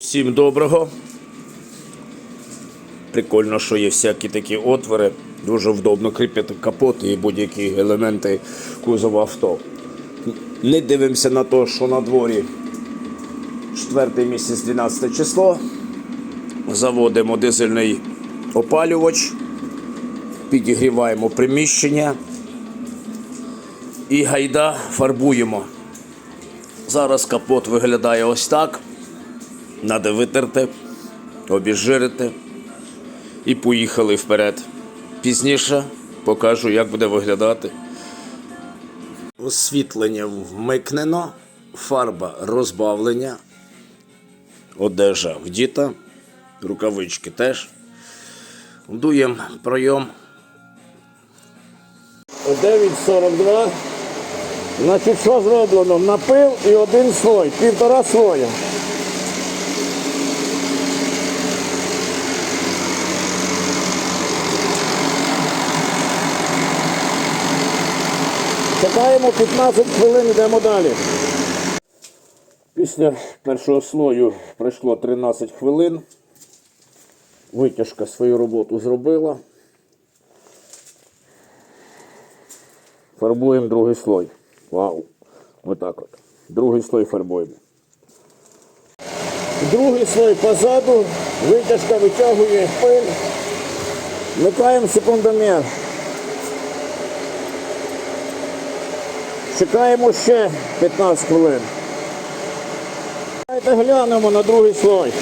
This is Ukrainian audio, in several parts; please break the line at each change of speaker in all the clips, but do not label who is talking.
Всім доброго. Прикольно, що є всякі такі отвори. Дуже вдобно кріпити капот і будь-які елементи кузова авто. Не дивимося на те, що на дворі 4 місяць 12 число. Заводимо дизельний опалювач, підігріваємо приміщення і гайда фарбуємо. Зараз капот виглядає ось так. Надо витерти, обіжирити і поїхали вперед. Пізніше покажу, як буде виглядати. Освітлення вмикнено, фарба розбавлення, одежа вдіта, рукавички теж. Дуємо пройом. 9,42. Значить, що зроблено? Напил і один слой, півтора слоя. Чекаємо 15 хвилин, йдемо далі. Після першого слою пройшло 13 хвилин. Витяжка свою роботу зробила. Фарбуємо другий слой. Вау. Отак от. Другий слой фарбуємо. Другий слой позаду, витяжка витягує пиль. Вмикаємо секундомер. Чекаємо ще 15 хвилин. Давайте глянемо на другий слой.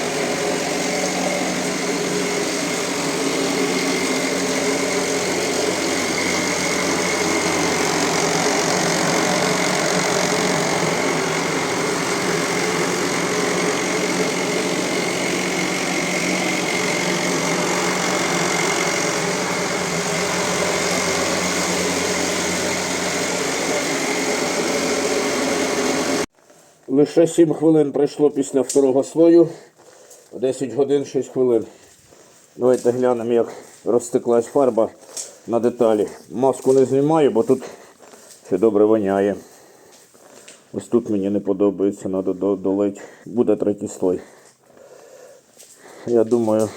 Лише 7 хвилин пройшло після второго слою. 10 годин 6 хвилин. Давайте глянемо, як розтеклась фарба на деталі. Маску не знімаю, бо тут ще добре воняє. Ось тут мені не подобається, треба долити. Буде третій слой. Я думаю,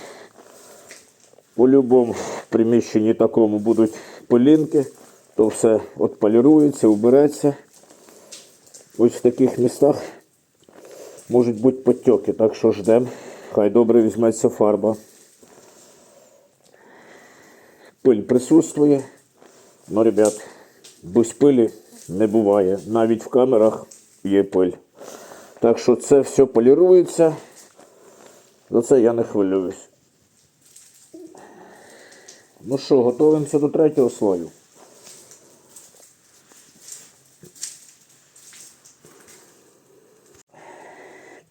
по-любому в приміщенні такому будуть пилінки, то все отполірується, убереться. Ось в таких містах можуть бути потьоки, так що ждемо. Хай добре візьметься фарба. Пиль присутствує. Ну, ребят, без пилі не буває. Навіть в камерах є пиль. Так що це все полірується. За це я не хвилююсь. Ну що, готуємося до третього слою.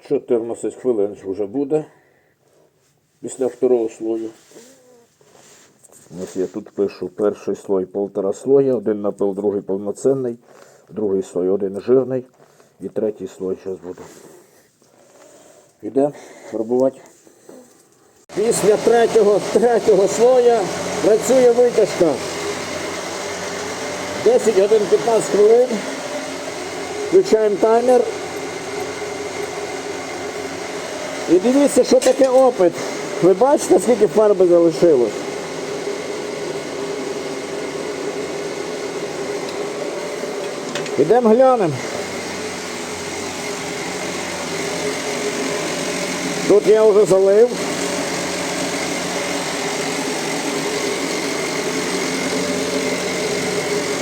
Чотирнадцять хвилин вже буде після второго слою. Ось я тут пишу перший слой полтора слоя, один напил, другий повноцінний, другий слой один жирний і третій слой зараз буде. Іде фарбувати. Після третього, третього слоя працює витяжка. 10 годин 15 хвилин. Включаємо таймер. І дивіться, що таке опит. Ви бачите, скільки фарби залишилось? Ідемо глянемо. Тут я вже залив.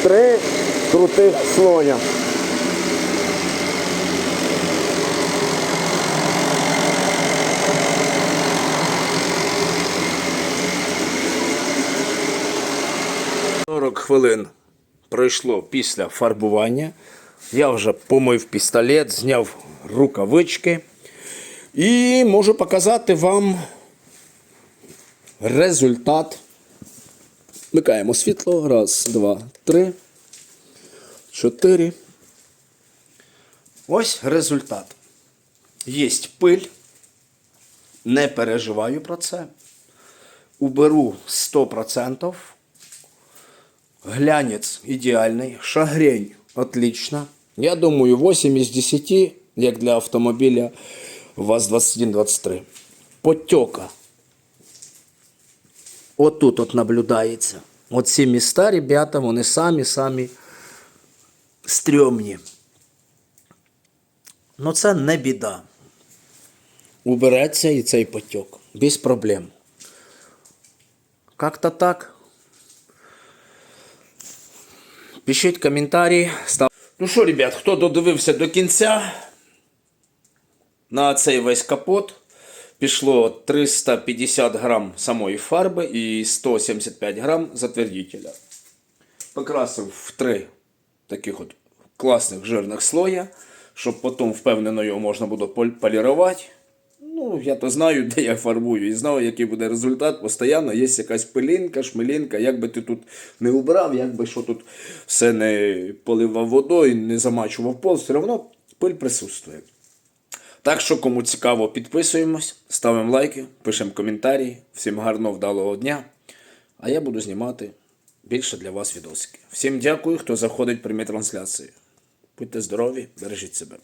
Три крутих слоя. Сорок хвилин пройшло після фарбування. Я вже помив пістолет, зняв рукавички і можу показати вам результат. Вмикаємо світло. Раз, два, три, чотири. Ось результат. Єсть пиль. Не переживаю про це. Уберу 100%. Глянець ідеальний, шагрень отлично. Я думаю, 8 із 10, як для автомобіля ВАЗ-2123. Потьока. Отут от наблюдається. Оці міста, ребята, вони самі-самі стрьомні. Ну це не біда. Убереться і цей потьок. Без проблем. Как-то так. Пишіть коментарі. Став... Ну що, ребят, хто додивився до кінця, на цей весь капот пішло 350 грам самої фарби і 175 грам затвердителя. Покрасив в три таких от класних жирних слоя, щоб потім впевнено його можна поль- полірувати. Ну, я то знаю, де я фарбую, і знаю, який буде результат. Постоянно є якась пилінка, шмилінка. Як би ти тут не убрав, як би що тут все не поливав водою, не замачував пол, все одно пиль присутствує. Так що, кому цікаво, підписуємось, ставимо лайки, пишемо коментарі. Всім гарного вдалого дня. А я буду знімати більше для вас відосики. Всім дякую, хто заходить прямі трансляції. Будьте здорові, бережіть себе.